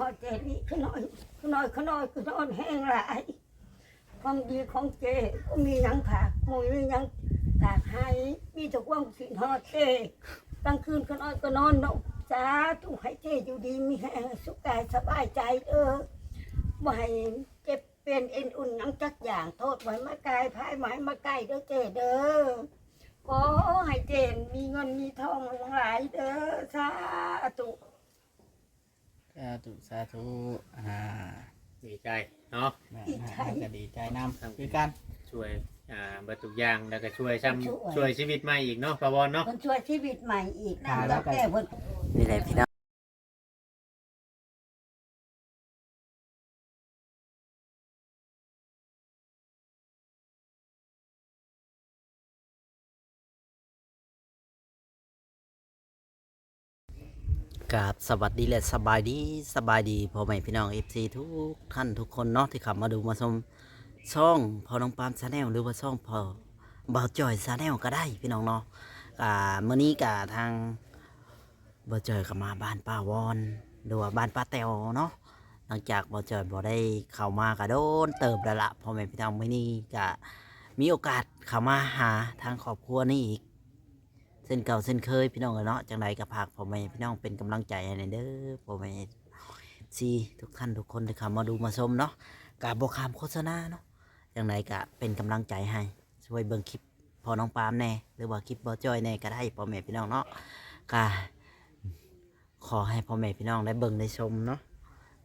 นอยเจนี่ขน้อยขน้อยขน้อยขน้อยแห้งหลายความดีของเจก็มียังผากมวยมียังผากให้มีแต่ความสินหอดเจกลางคืนขน้อยก็นอนนกจ้าถูกให้เจอยู่ดีมีแห้งสุขกายสบายใจเออบ่ให้เจ็บเป็นเอ็นอุ่นหยังจักอย่างโทษไว้มากายพายหมายมาใกลเด้อเจเด้อขอให้เจนมีเงินมีทองหลายเด้อสาธุ สาธุสาธุอ่าดีใจเนาะแม่ดีนะใจฮะก็ดีใจนำคือกันช่วยอ่าเบิดทุกอย่างแล้วก็ช่วยซ้ช่วยำช่วยชีวิตใหม่อีกเนาะปะวอนเนาะคนช่วยชีวิตใหม่อีกนะแล้วแก้เพิ่น นี่แหละพี่น้อง กับสวัสดีและสบายดีสบายดีพ่อแม่พี่น้องเอฟซีทุกท่านทุกคนเนาะที่ขับมาดูมาชมช่องพอน้องปามชาแนลหรือว่าช่องพอบ่าวจอยชาแนลก็ได้พี่น้องเนาะอ่าเมื่อนี้กับทางบ่เจอยกับมาบ้านป้าวอนหรือว่าบ้านป้าแตวเนาะหลังจากบ่เจอยบ่ได้เข้ามากระโดนเติบแล้วละพ่อแม่พี่น้องไม่นี่ก็มีโอกาสเข้ามาหาทางครอบครัวนี่อีก เส้นเก่าเส้นเคยพี่น้องเนาะจังใดกับภาคพ่อแม่พี่น้องเป็นกำลังใจให้เด้อพ่อแม่ซีทุกท่านทุกคนที่เข้ามาดูมาชมเนาะกับบคามโฆษณาเนาะจังใดก็เป็นกำลังใจให้ช่วยเบิ่งคลิปพอน้องปามแน่หรือว่าคลิปบ่จอยแน่ก็ได้พ่อแม่พี่น้องเนาะก็ขอให้พ่อแม่พี่น้องได้เบิ่งได้ชมเนาะ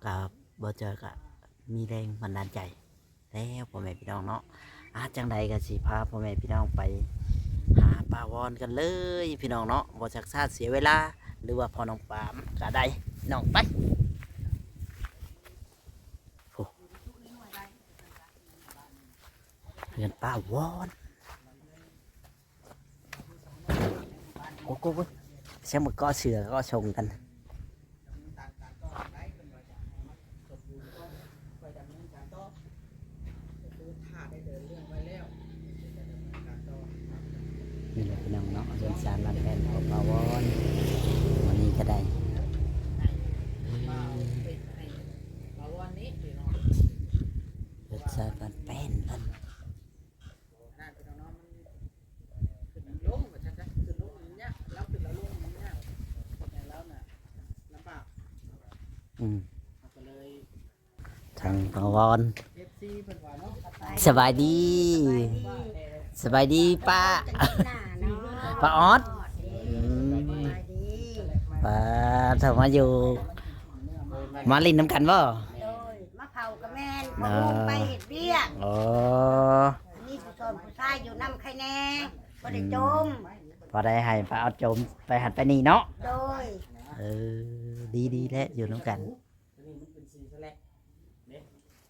กับบ่เจอยกับมีแรงบันดาลใจแล้วพ่อแม่พี่น้องเนาะอาจังใดก็สิพาพ่อแม่พี่น้องไป หาปลาวอนกันเลยพี่น้องเนาะบ่จักซาดเสียเวลา หรือว่าพอน้องปามก็ได้น้องไปเรียนปลาวอนโอ้โหเสียมันก็เสือก็ชงกันแหละพี่น้องเนาะเรื่อง สารรันแทนของปาวอนวันนี้ก็ได้เรื่องสารรันแป้นเพิ่นอืมทางปาวอนสบายดี สบายดีป้า หน้าเนาะป้าออสอืมสบายดีป้าเธอมาอยู่ มาลินน้ำกันบ่โดยมะเผากับแม่นพอลงไปเห็ดเบี้ยกอ๋ออันนี้ผู้ชนผู้ชายอยู่น้ำไข่แน่บ่ได้จม พอได้ให้ป้าเอาโจมไปหัดไปนี่เนาะโดยเออดีดีๆแล้วอยู่น้ำกัน นี่มันเป็นสีแสลกเนี่ย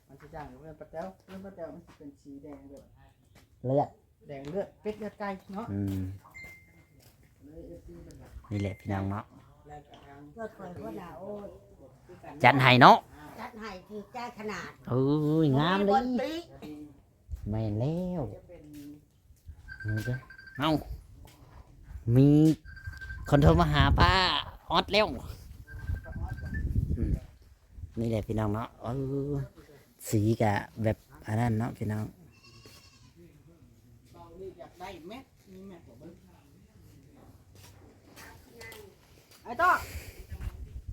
มันจะจ่างกับเรื่องปลาแต้วเรื่องปลาแต้วมันจะเป็นสีแดงแบบเลือดแดงเลือดเป็ดเลือดไก่เนาะอืม เลยเอฟซีเป็ นี่แหละพี่น้องเนาะเพื่อคอยหัวหน้าโอ้ยจัดให้เนาะจัดให้คือใจขนาดโอ้ยงามเลบ่ยปริแม่นแล้วเป็นนี่ก็เอ้ามีคนโทรมาหาป้าออดแล้วอืมนี่แหละพี่น้องเนาะเออสีกะแบบอันนั้นเนาะพี่น้องตองนี่อยากได้แม็กมีแม็กบ อกเบิ้งไอ้ต้อ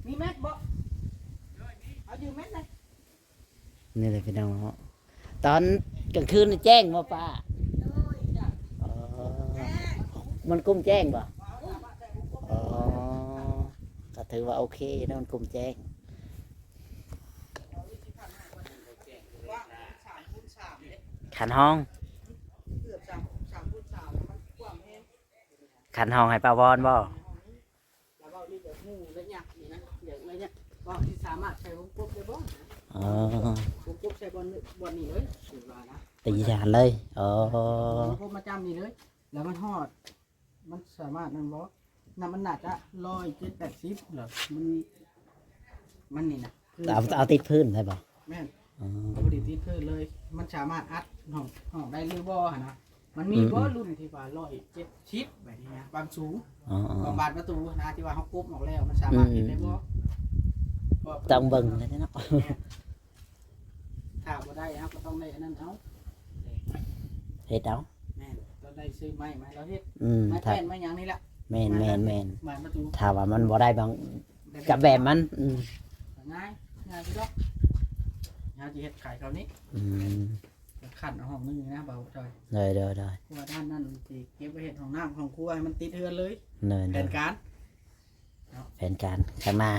มีแม็กบ่เอาอยู่แม็กเลยนี่เลยพี่น้องเนาะตอนกลางคืนนี่แจ้งว่าป้าอ๋อมันกุ้มแจ้งป่อ๋อก็ถือว่าโอเคนะมันกุ้มแจ้งขันห้องเกือบสามสามคูณสามมันกว้างแห้งขันห้องให้ป้าวอนบ่ แล้วก็นี่เดี๋ยวงูและหยักนี่นะเดี๋ยวอะไร เนี่ยว่าที่สามารถใช้วงกบได้บ่อ๋อวงกบใช้บอลบอลนี่เลยสุดว่านะตีจานเลยอ๋อวงกบมาจำนี่เลย แล้วมันฮอด มันสามารถนั่นบ่น่ะมันน่าจะร้อยเจ็ดแปดสิบเหรอมันมันนี่นะคือเอาเอาติดพื้นได้ป่ะแม่นอ๋อปกติที่เพิ่นเลย มันสามารถอัดห้องห้องได้หรือบ่หั่นนะมันมีอืมบ่รุ่นที่ว่าร้อยเจ็ดสิบแบบนี้นะความสูงอ๋ออ๋อของบานประตูนะที่ว่าเขากบออกแล้วมันสามารถเห็นได้บ่ว่า ต้องเบิ่งเลยเนาะถ้าบ่ได้เอาก็ต้องได้อันนั้นเอาเฮ็ดเอาแม่นต้องได้ซื้อไม้มาแล้วเฮ็ดอืมไม้ถ้าแป้นไม้หยังนี่แหละแม่นแม่นแม่นไม้ประตูถ้าว่ามันบ่ได้บางกับแบบมันอืมง่ายง่ายพี่ดอกงานที่เฮ็ดขายคราวนี้อืมขันเอาห้องนึงนะเบาจอยเลยเด้อเด้อเพราะว่าด้านนั้นสิเก็บไว้เฮ็ดห้องน้ำห้องครัวให้มันติดเฮือนเลยเนินแผเด้อนการแผนการข้างหน้า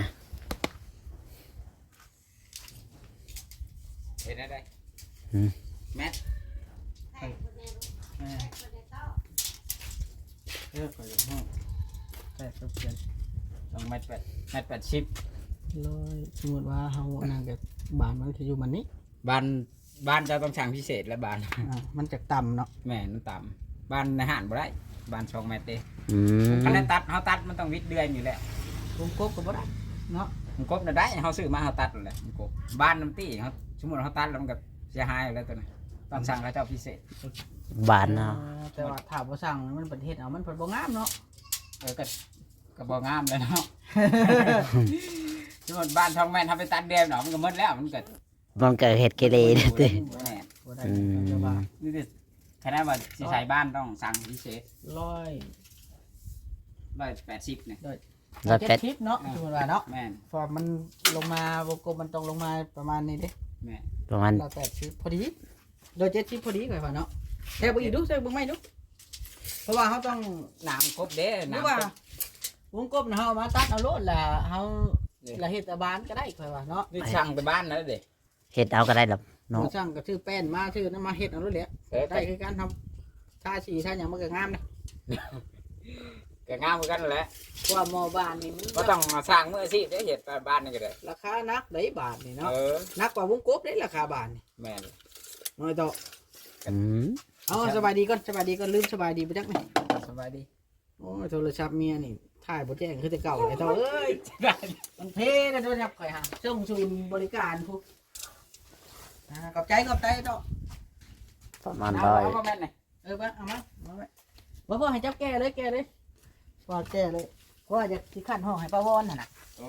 ห็นได้อืม แมทแม่เออขออยู่ห้องแปดกับเจ็ดสองแมทแปดแมทแปดสิบร้อยสมมติว่าเฮานั่งกับบานมันคืออยู่มันนี้บ้านบ้านจะต้องสั่งพิเศษและบ้าน อ่ามันจะต่ำเนาะแม่มันต่ำบ้านในห้านบ่ได้บ้านสองแมทเด้อืมคันได้ตัดเขาตัดมันต้องวิดเดือนอยู่แล้ววงกบก็บ่ได้เนาะมันกบน่ะได้เขาซื้อมาเขาตัดนั่นแหละมันกบบ้านน้ำตี้เขา สมมติเขาตัดแล้วมันก็เสียหายอยู่แล้วตัวนั้นต้องสั่งเขาเจ้าพิเศษบานเนาะอ่าแต่ว่าถ้าบ่สั่งมันประเทศเอามันเพิ่นบ่งามเนาะเออก็ก็บ่งามเลยเนาะสมมติบ้านทองแม่นทำไปตัดเดือนเนาะมันก็หมดแล้วมันก็มันก็เฮ็ดเกเรเด้อติแม่บ่ได้อืมแต่ว่านี่ดิแค่นั้นว่าสิใช้บ้านต้องสั่งพิเศษร้อยร้อยแปดสิบเนี่ย รถเจ็เป็ดดทิศเนาะสมมติว่าเนาะแม่นฟอร์มมันลงมาวงกลมมันต้องลงมาประมาณนี้เด้แม่นประมาณร้อยแปดสิบพอดีร้อยเจ็ดสิบพอดีไปพ่อเนาะแทบบ่อีกดูแทบบ่ไม่ดูเพราะว่าเขาต้องน้ำครบเด้หรือน้ำว่า ครบวงกลมน่ะเฮาเอามาตัดเอาโลดล่ะเฮาละเฮ็ดตะบานก็ได้ค่อยว่าเนาะนี่สั่งไปบ้านแล้วเด้เฮ็ดเอาก็ได้ดอก เนาะเราสั่งก็ชื่อแป้นมาชื่อน้ำมาเฮ็ดเอาโลดแหละเออได้คือการทำท่าสีท่าอย่างมันก็งามนะ ก็งามเหมือนกันแหละเพราะว่าหมอบ้านนี่มันก็ต้องมาสร้างเมื่ออาชีพได้เห็ดบ้านนี่ก็ได้ราคานักได้บาทนี่เนาะเออนักกว่าวงกบได้ราคาบาทนี่แม่นน้อยต่ออืมเอาสบายดีก่อนสบายดีก่อนลืมสบายดีไปจักไหมสบายดีโอ้ยโทรศัพท์เมียนี่ถ่ายบ่แจ้งคือแต่เก่าไอ้เท่าเอ้ยได้มันเพนะโทรศัพท์ข่อยหาส่งศูนย์บริการพวกอ่าขอบใจขอบใจเนาะประมาณเอาร้อยเอามาแม่นหน่อยเออมาเอามาเอาไว้บ่พอให้เจ้าแก้เลยแก้เลย พอแก้เลยเพราะว่าอยากสิขันห้องให้ป้าวอนน่ะนะโอ้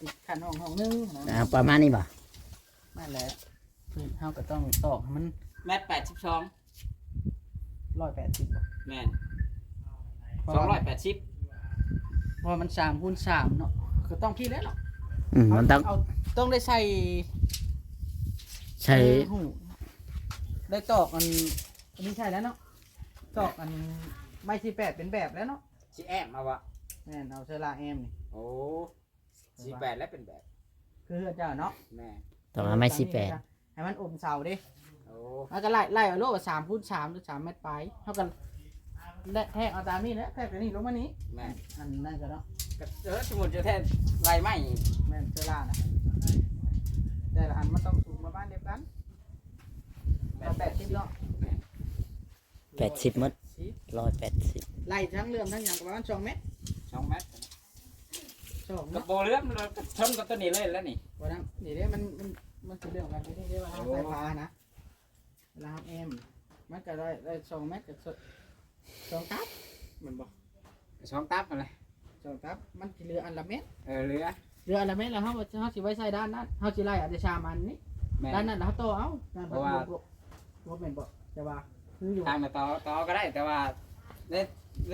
สิขันห้องห้องหนึงนะอ่าประมาณนี้บ่นั่นแหละคือเฮาก็ต้องตอกให้มันแมทแปดสิบสองร้อยแปดสิบแม่นสองร้อยแปดสิบเพราะว่ามันสามคูณสามเนาะก็ต้องพี่แล้วเนาะอืมมันต้องเอาต้องได้ใส่ใช้หูได้ตอกอันอันนี้ใช่แล้วเนาะตอกอันไม้ที่แปดเป็นแบบแล้วเนาะ สิแอมเอาวะแม่นเอาเซลาแอมนี่โอ้สี่แปดแล้วเป็นแบบคือเจ้าเนาะแม่ต้องเอาไม้สิแปดให้มันอมเสาเด้โอ้แล้วก็ไล่ไล่เอาโลว่าสามคูณสามหรือสามเมตรไปเท่ากันและแทกเอาตามนี้นะแทกไปนี่ลงมานี้แม่นอันนั่นก็เนาะก็เออสมมติจะแทนไรไหมแม่นเซลานะแต่ละอันมันต้องสูงประมาณเดียวกันเอาแปดสิบเนาะแปดสิบมัด ร้อยแปดสิบไล่ทั้งเรื่องทั้งอย่างประมาณสองเมตรสองเมตรสองกระเนาะโบเลื่อมเราก็ชนกับตัวนี้เลยแล้วนี่วันนั้นนี่เด้มันมันมันเป็นเรื่องกันที่นี่เด้ว่าทางสายฟ้านะเวลาทำเอ็มมันก็ได้ได้สองเมตรกับสสองตับมันบอกสองตับอะไรสองตับมันสิเหลืออันละเม็ดเออเรือเหลืออันละเม็ดแล้วเฮาเฮาสิไว้ใส่ด้านนั้นเฮาสิไล่อันเดชามอันนี้แม่ด้านน นั้นเฮาโตอเอาด้านเพราะว่า บ่เป็นบ่แต่ว่า คืออยู่ทางมาต่อต่อก็ได้แต่ว่าใน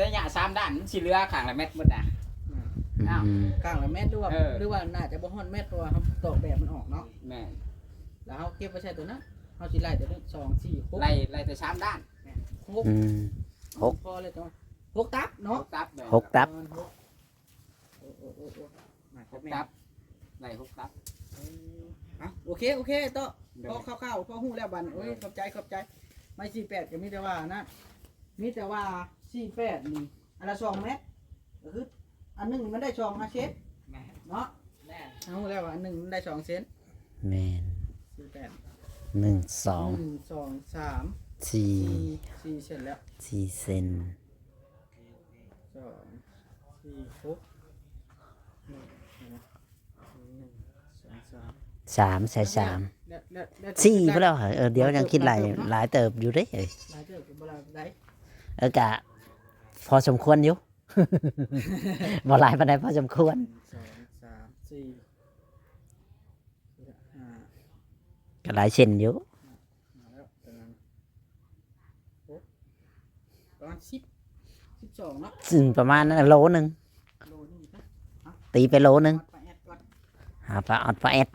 ระยะสามด้านมันสิเรือข้างละเม็ดหมดอะ อ้าว อืมกลางละเม็ดหรือว่าเออ หรือว่าน่าจะบ่ฮอดเม็ดเพราะว่าเฮาตอกแบบมันออกเนาะแม่นแล้วเฮาเก็บไว้ใส่ตัวนั้นเฮาสิไล่ตัวนี้สองสี่หกไล่ไล่แต่สามด้านหกอืม หก พอเลยจ้ะหกตับหเนาะกตับเลยหกตับโอ้โอ้โอ้โอ้มาหครับกแม่ตับไล่หกตับอะโอเค โอเคโตะพอเข้าวๆพอหู้แล้วบันโอ้ยขอบใจขอบใจ ไม่สี่แปดก็มีแต่ว่านะ มีแต่ว่าสี่แปดนี่อันละสองเมตรก็คืออันหนึ่งมันได้สองอาเซนแม่นเนาะแม่นเอาแล้วว่าอันหนึ่งมันได้สองเซนแมนสี่แปดหนึ่งสองหนึ่งสองสามสี่สี่สี่เซนแล้วสี่เซนสองสี่หกหนึ่งหนึ่งสองสามสามใช่สาม แล้วแล้วแล้วสี่ก็แล้วเหรอเออเดี๋ยวยังคิดหลายหลายเติบอยู่เด้เอ้ยหลายเท่ากับเวลาได้เออกะพอสมควรอยู่บ่หลายปานใดพอสมควรสองสามสี่อ่าก็หลายเส้นอยู่มาแล้วเป็นไงโอ้ประมาณสิบสิบสองเนาะซึ่งประมาณนั้นโลหนึงโลนึงนะตีไปโลหนึงวัดไปแอดก่อนหาปลาออดปลาแอด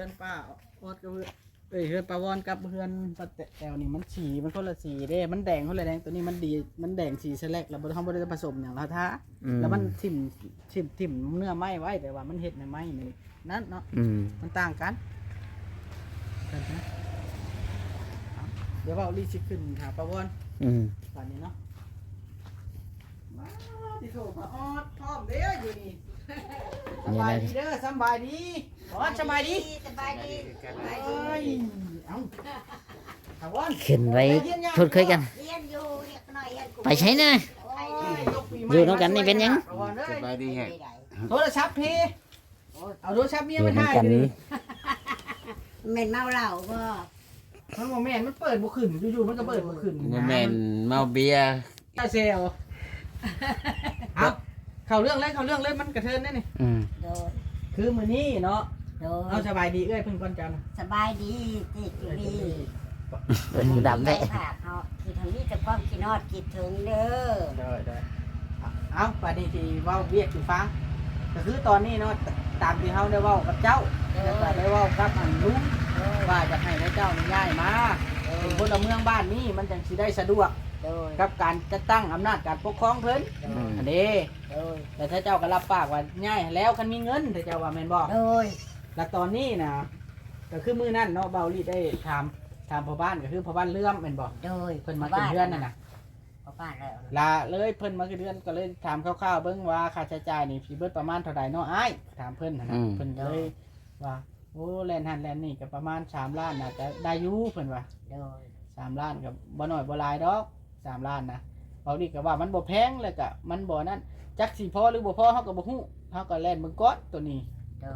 เพื่อนป้าออดกับเพื่อนเอ้ยเพื่อนปลาวอนกับเพื่อนปลาแตวนี่มันสีมันคนละสีเด้ มันแดงคนละแดงตัวนี้มันดีมันแดงสีแสลกแล้วบ่ทำบ่ได้ผสมอย่างละท้าอืม แล้วมันทิ่มทิ่มทิ่มเนื้อไหม้ไว้แต่ว่ามันเห็ดในไหม้นี่นั่นเนาะอืมมันต่างกันกันนะเอาเดี๋ยวว่าเอาลีสิขึ้นหาปลาวอนอืมตอนนี้เนาะมาที่โถมาออดพร้อมเด้ออยู่นี่ สบายดีเด้อสบายดีออดสบายดีสบายดีเอ้ยเอ้าถาวรขึ้นไว้ชดเคยกันเรียนอยู่เรียกหน่อยเรียนกูไปใช้นะโอ้ยอยู่น้องกันนี่เป็นหยังถาวรเอ้สยบายดีแฮะโทรศัพท์พี่เอาโทรศัพท์เมียอยู่มาน้องถ่ายกันดิเหม็นเมาเหล้าบ่มันบ่แม่นมันเปิดบ่ขึ้นอยู่ๆมันก็เปิดบ่ขึ้นบ่แม่นเมาเบียร์ตาเซล เอาเข้าเรื่องเลยเข้าเรื่องเลยมันกระเทินแน่นี่อืมโดนคือมื้อนี้เนาะโดเอานสบายดีเอ้ยเพิ่นก่อนจันสบายดีติดอยู่ดีเป็นหูดำได้ค่ะเขาคือทางนี้จะความคิดนอดคิดถึงเด้อได้ได้เอาปาดีที่เว้าเวียกอยู่ฟังก็คือตอนนี้เนาะตามที่เฮาได้เว้ากับเจ้าเด้แล้วก็อได้เว้ากับอันลุงเด้อว่าจะให้นายเจ้านี่ย้ายมาเป็นพลเมืองบ้านนี้มันจังสิได้สะดวก เด้อกับการจัดตั้งอำนาจการปกครองเพิ่นเด้ออันนี้เด้อแต่ถ้าเจ้าก็รับปากว่าย้ายแล้วคันมีเงินถ้าเจ้าว่าแม่นบ่เด้อแล้วตอนนี้นะก็คือมื้อนั้นเนาะเบาลีได้ถามถามพ่อบ้านก็คือพ่อบ้านเลื่อมแม่นบ่เด้อเพิ่นมาเป็นเพื่อนนั่นน่ะพ่อบ้านแล้วนะลาเลยเพิ่นมาคือเดือนก็เลยถามคร่าวๆเบิ่งว่าค่าใช้จ่ายนี่สิเบิดประมาณเท่าใดเนาะอ้ายถามเพิ่นหั่นนะเพิ่นเลยว่าโอ้แลนหันแลนนี่ก็ประมาณ3ล้านน่าจะได้อยู่เพิ่นว่าเด้อ3ล้านก็บ่น้อยบ่หลายดอก 3ล้านนะเบาลีก็ว่ามันบ่แพงแล้วก็มันบ่นั่นจักสิพอหรือบ่พอเฮาก็บ่ฮู้เฮาก็แล่นเบิ่งก่อนตัวนี้เด้อ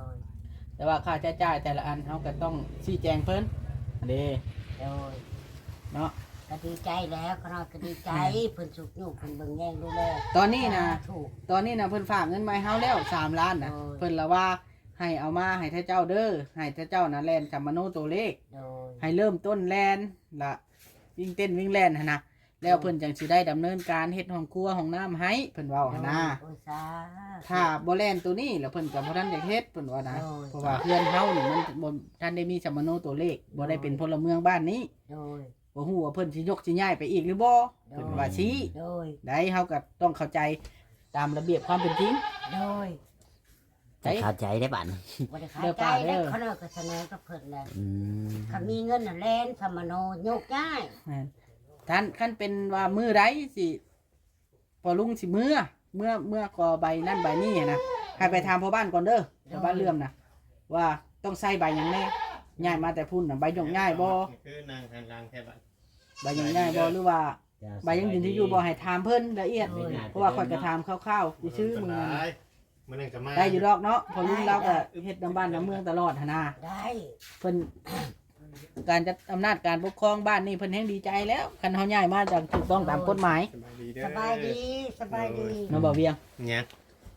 แต่ว่าค่าใช้จ่ายแต่ละอันเฮาก็ต้องชี้แจงเพิ่นอันนี้เด้อเนาะ ก็ดีใจแล้วก็นอนก็ดีใจเพิ่นสุขอยู่เพิ่นเบิ่งแย่งดูแลตอนนี้นะ ถูก ตอนนี้นะเพิ่นฝากเงินมาให้เฮาแล้วสามล้านนะโอ้ย เพิ่นละว่าให้เอามาให้ท่าเจ้าเด้อให้ท่าเจ้านะแลนจำมโนตัวเลข โดยให้เริ่มต้นแลนละวิ่งเต้นวิ่งแลนหั้นนะ แล้วเพิ่นจังสิได้ดำเนินการเฮ็ดห้องครัวห้องน้ำให้เพิ่นเว้าหั่นนะโอ้ยสาธุ ถ้าบ่แลนตัวนี้แล้วเพิ่นก็บ่ทันได้เฮ็ดเพิ่นว่านะโอ้ย เพราะว่าเพื่อนเฮานี่มันบ่ทันได้มีจำมโนตัวเลขบ่ได้เป็นพลเมืองบ้านนี้โดย บ่ฮู้ว่าเพิ่นสิยกสิย้ายไปอีกหรือบ่เพิ่นว่าสิโดย ได้เฮาก็ต้องเข้าใจตามระเบียบความเป็นจริง โดยจะเข้าใจได้บ้านบ่ได้ขาเด้ยอใจป้าเด้แล้วอเขาเนาะก็เสนอกับเพิ่นแล้วอืม ถ้ามีเงินน่ะแล่นสมโนยกง่าย แม่น ท่านขั้นเป็นว่ามือไรสิพอลุงสิเมื่อเมื่อเมื่อกอใบนั่นใบนี่อะนะให้ไปทำพ่อบ้านก่อนเด้อพ่อบ้านเลื่อมนะว่าต้องใส่ใบหยังแน่ง่ายมาแต่พุ่นนะใบหยงง่ายบ่คือนางหันหลังแค่บัดใบหยงง่ายบ่หรือว่าใบหยังยืนที่อยู่บ่ให้ถามเพิ่นละเอียดเพราะว่าคอยกระทำคร่าวๆสิชื่อมือนั้นได้มื้อนึงก็มาได้อยู่ดอกเนาะพอลุงเราก็เฮ็ดน้ำบ้านน้ำเมืองตลอดหั่นนะได้เพิ่น การจัดอำนาจการปกครองบ้านนี่เพิ่นแฮงดีใจแล้วคันเฮาย้ายมาจากถูกต้องตามกฎหมายสบายดีเด้อสบายดีสบายดีเนาะบ่เวียงเนี่ย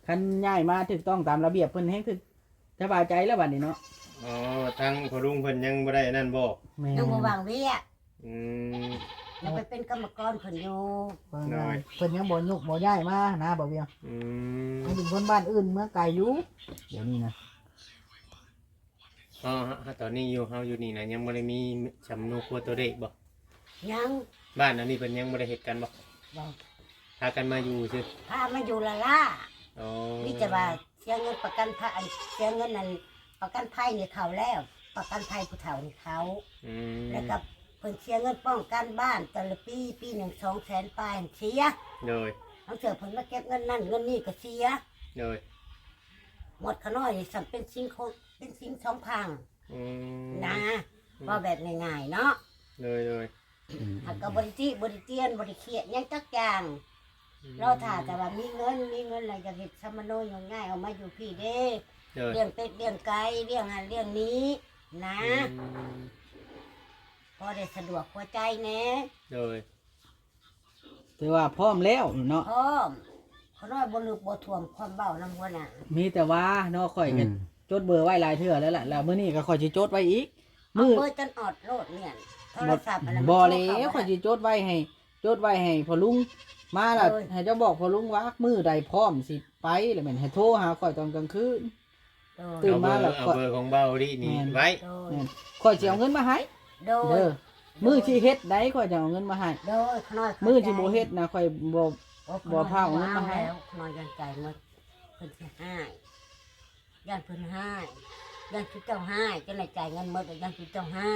คันย้ายมาถูกต้องตามระเบียบเพิ่นแฮงคือสบายใจแล้วบัดนี้เนาะอ๋อทางพ่อลุงเพิ่นยังบ่ได้นั่นบ่แม่ยังบ่วางเวียอืมยังไปเป็นกรรมกรเพิ่นอยู่เพิ่นน้อยเพิ่นยังบ่ยุกบ่ย้ายมานะบ่เวียงอืมเพิ่นเป็นคนบ้านอื่นเมื่อไกลอยู่เดี๋ยวนี้นะ อ๋อฮะตอนนี้อยู่เฮาอยู่นี่นะยังบ่ได้มีสำนูครัวตัวเด็กบ่ยังบ้านอันนี้เพิ่นยังบ่ได้เฮ็ดกันบ่บ่พากันมาอยู่ซื่อพามาอยู่ละล่ะอ๋อนี่จะว่าเสียเงินประกันภัยเสียเงินนั่นประกันภัยนี่เขาแล้ว ประกันภัยผู้เฒ่านี่เขาอืมแล้วก็เพิ่นเสียเงินป้องกันบ้านแต่ละปีปีหนึ่งสองแสนปลายเสียโดยบางเถื่อเพิ่นมาเก็บเงินนั่นเงินนี่ก็เสียโดยหมดขน้อยสัมเป็นสิ่งของ เป็นสิ่งสองพังอืมนะว่าแบบง่ายๆเนาะโดยโดยอืมหากก็บริจิบริเตียนบริเคียดหยังจักอย่างเราถ้าแต่ว่ามีเงินมีเงินอะไรจะเห็ดสมโนง่ายๆเอามาอยู่พี่เด้โดยเลี้ยงเป็ดเลี้ยงไก่เลี้ยงอันเลี้ยงนี้นะ อืมพอได้สะดวกหัวใจแหน่โดยถือว่าพร้อมแล้วเนาะพร้อมเขาน้อยบ่ลึกบ่ท่วมความเบาน้ำหัวหน้ามีแต่ว่าเนาะข่อยอืก็ม จดเบอร์ไว้หลายเทื่อแล้วล่ะแล้วมื้อนี้ก็ข่อยสิจดไว้อีกมืมื้ออเบิดจนออดโลดเนี่ยโทรศัพท์อันนั้นบ่แล้วข่อยสิจดไว้ให้ จดไว้ให้พ่อลุงมาล่ะให้เจ้าบอกพ่อลุงว่ามื้อใดพร้อมสิไปแล้วแม่นให้โทรหาข่อยตอนกลางคืน โดตื่ยนเอาเบมาอร์แล้วเอาก็เบอร์ของเบาดินี่แม่น ไว้ โดยแม่นข่อยสิเอาเงินมาให้โดยเด้อมื้อที่เฮ็ดได้ข่อยจะเอาเงินมาให้โดยเขาน้อยมื้อที่บ่เฮ็ดนะข่อยบ่ โอ้บ่พาเอาเงินมาให้ แล้วเขาน้อยยันใจหมดเพิ่นสิให้ ยันเพิ่นให้ยันคิดเจ้าให้จนได้จ่ายเงินหมดแล้วยันคิดเจ้าให้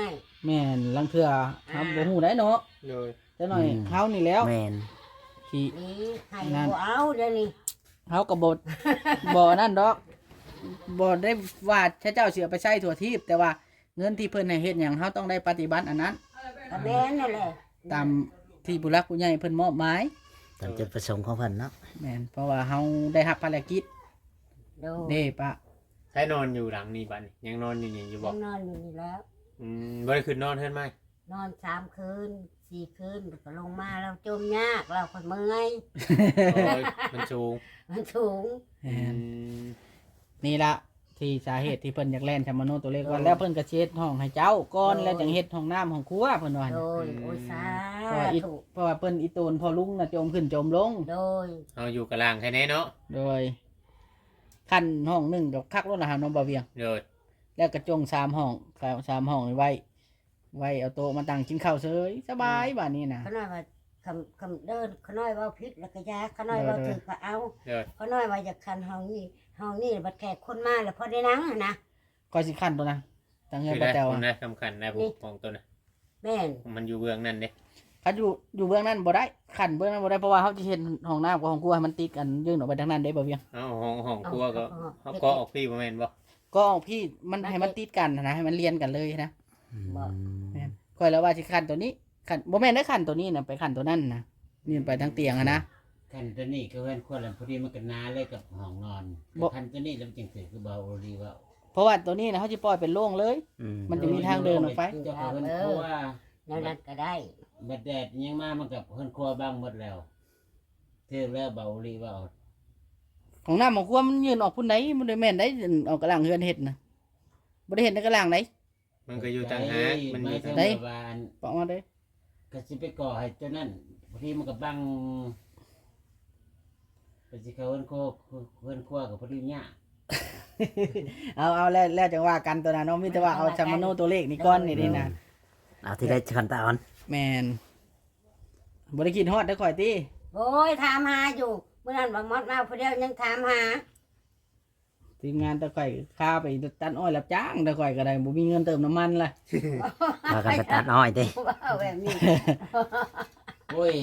แม่นลังเทื่อเฮาบ่ฮู้ได้เนาะโดยจักหน่อยเฮานี่แล้วแม่นที่ นี่ให้นั่น บ่เอาเดี๋ยวนี้เฮาก็บ่ บ่นั่นดอกบ่ได้ว่าพระเจ้าสิเอาไปใช้ทั่วทีปแต่ว่าเงินที่เพิ่นให้เฮ็ดหยังเฮาต้องได้ปฏิบัติอันนั้น ก็แม่นนั่นแหละตามที่ผู้รักผู้ใหญ่เพิ่นมอบหมายตามจุดประสงค์ของเพิ่นเนาะแม่นเพราะว่าเฮาได้รับภารกิจโดยเด้ปะ ใช้นอนอยู่หลังนี่บัดนี้ยังนอนอยู่นี่อยู่บ่ยังนอนอยู่นี่แล้ว อืมบ่ได้ขึ้นนอนเฮือนไหมนอนสามคืนสี่คืนก็ลงมาแล้วจมยากเราคนเมื่อยโอ้ยมันสูงมันสูงแม่นอืมนี่ละที่สาเหตุที่เพิ่นอยากแล่นชามโนตัวเลขว่าแล้วเพิ่นก็สิเฮ็ดห้องให้เจ้าก่อนแล้วจังเฮ็ดห้องน้ำห้องครัวเพิ่นว่าโดยโอ้ยสาเพราะว่าอีธุเพราะว่าเพิ่นอีโตนพอลุงน่ะจมขึ้นจมลง โดยเอาอยู่กลางแค่นี้เนาะโดย ขั้นห้องหนึ่งกับคักรถละหาน้องบ่าวเวียงโดยแล้วกระจงสามห้องสามห้องนี่ไว้ ไว้เอาโต๊ะมาตั้งกินข้าวเฉยสบายบ้านนี้นะ เขาน้อยว่าคำคำเดินเขาน้อยว่าพิษแล้วก็ยาเขาน้อยว่าเด้อถือก็เอาโดยเขาน้อยว่าอยากคันห้องนี้ห้องนี้บัดแขกคนมาแล้วพอได้นั่งอะนะก็สิขั้นตัวนะตั้งเงินคือปได้ระเจ้าผอะมนะสำคัญนะผมของตัวนะแม่นมันอยู่เบื้องนั่นเด้คันอยู่อยู่เบื้องนั้นบ่ได้ ขั้นเบื้องนั้นบ่ได้เพราะว่าเขาจะเห็นห้องน้ำกับห้องครัวให้มันติดกันยื่นออกไปทางนั้นได้บ่าวเวียงเอาห้องห้องครัวก็เขาก็ออกพี่บ่แม่นบ่ก็พี่มันให้มันติดกันนะให้มันเรียนกันเลยนะอืมแม่นค่อยแล้วว่าสิขั้นตัวนี้ขั้นบ่แม่นได้ขั้นตัวนี้นะไปขั้นตัวนั้นนะนี่ไปทางเตียงอะนะคันตัวนี้ก็เว้นควรแล้วพอดีมันก็นาเลยกับห้องนอนบ่คันตัวนี้แล้วมันจึงถือคือเบาดีว่าเพราะว่าตัวนี้นะเขาจะปล่อยเป็นโล่งเลยอืมมันจะมีทางเดินออกไปเจ้าก็เพิ่นครัวนั่นนั่นก็ได้ บัดแดดยังมามันกับเพิ่นครัวบ้างหมดแล้วเทื่อแล้วเบาดีว่าของน้ำของครัวมันยืนออกพุ่นไหนมันได้แม่นได้ออกกระหลังเฮือนเห็ดนะบ่ได้เห็นในกระหลังไหนมันก็อยู่ต่างหากมันอยู่ไต่างได้บานปอกมาเลยก็สิไปก่อให้ตัวนั้นพอดีมันก็บังก็สิเขาเพิ่นครัวเพิ่นครัวกับพอดีเนี่ยเอาเอาแล้วแล้วจังว่ากันตัวนั้นเนาะมีแต่ว่าเอาจำมโนตัวเลขนี่ก้อนนี่นี่นะเอาที่ได้ขั้นตอน แมนบ่ได้กินฮอดได้อข่อยติโอ้ยถามหาอยู่เมื่อนั้นว่ามอดมาผู้เดียวยังถามหาทีมงานตะข่อยค่าไปตัดอ้อยรับจ้างตะข่อยก็ได้บ่มีเงินเติมน้ำมันล่ะพากันไปตัดอ้อยเด้ว่าแบบนี้ โอ้ย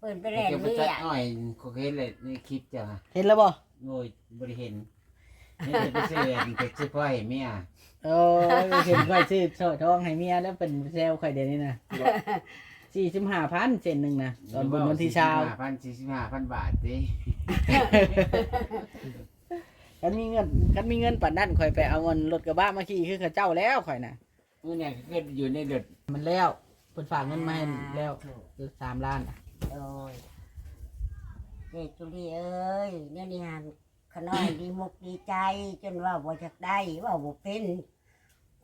เปิดไปแล่นจะไปเรีตัดยอ้อยเขาเห็นเลยในคลิปจ้ะเห็นแล้วบ่โง่ยบริเห็น นี่จะไปซื้ออันไปซื้อพ่อให้เมียโอ้ยเห็นข่อยซื้อโซ่ทองให้เมียแล้วเป็นแซวข่อยเดี๋ยวนี้นะ45,000เซนหนึงนะตอนบุญวันที่เช้าพันสี่สิบห้าพันบาทดิกันมีเงินกันมีเงินปานนั้นข่อยไปเอาเงินรถกระบะมาขี่คือเขาเจ้าแล้วข่อยน่ะเมื่อเนี่ยก็อยู่ในเดือดมันแล้วเพิ่นฝากเงินมาให้แล้วคือสามล้านน่ะโอ้ยเด็กจุลีเอ้ยเนี่ยนี่หัน ขน้อยดีมุกดีใจ จนว่าบ่จะได้ว่าบ่เป็น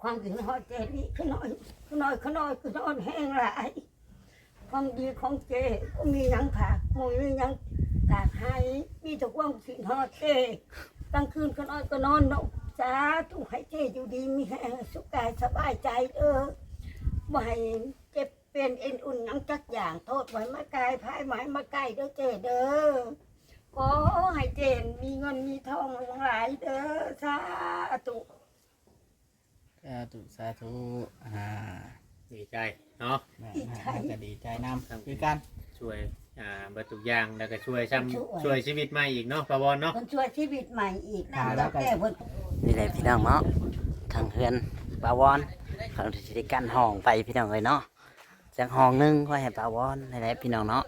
ความจริงน้อยเจนี่ขน้อยขน้อยขน้อยขน้อยแห้งหลายความดีของเจก็มีหยังผากมยมีหยังตากให้มีแต่ความสินฮอดเจกลางคืนขน้อยก็นอนเนาะสาธุให้เจอยู่ดีมีแห้งสุขกายสบายใจเด้อบ่ให้เจ็บเป็นเอ็นอุ่นหยังจักอย่างโทษไว้มากายพายหมายมาใกล้เด้อเจเด้อ ขอให้เจนมีเงินมีทองหลายเด้อสาธุสาธุสาธุอ่าดีใจเนาะแม่น่าจะดีใจนำคือกันช่วยอ่าเบิดทุกอย่างแล้วก็ช่วยซ้ำช่วยช่วยชีวิตใหม่อีกเนาะปะบอลเนาะคนช่วยชีวิตใหม่อีกนะค่ะแล้แล้ววก็แก้เพิ่นนี่แหละพี่น้องเนาะทางเฮือนปาวอนเขาจะได้กั้นห้องไปพี่น้องเลยเนาะจากห้องหนึงก็ให้ปาวอนนี่แหละพี่น้องเนาะ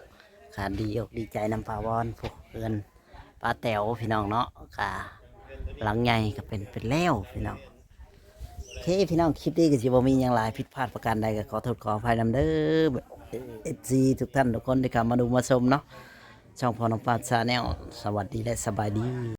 ขาดีอกดีใจนำปาวอนพวก เฮือนป้าแต๋วพี่น้องเนาะกะหลังใหญ่ก็เป็นเป็นแล้วพี่น้องโอเคพี่น้องคลิปนี้ก็จะบ่มีอย่างไรผิดพลาดประการใดก็ขอโทษขออภัยนำเด้อเอฟซีทุกท่านทุกคนที่เข้ามาดูมาชมเนาะช่องพอน้องปาชาแนลสวัสดีและสบายดี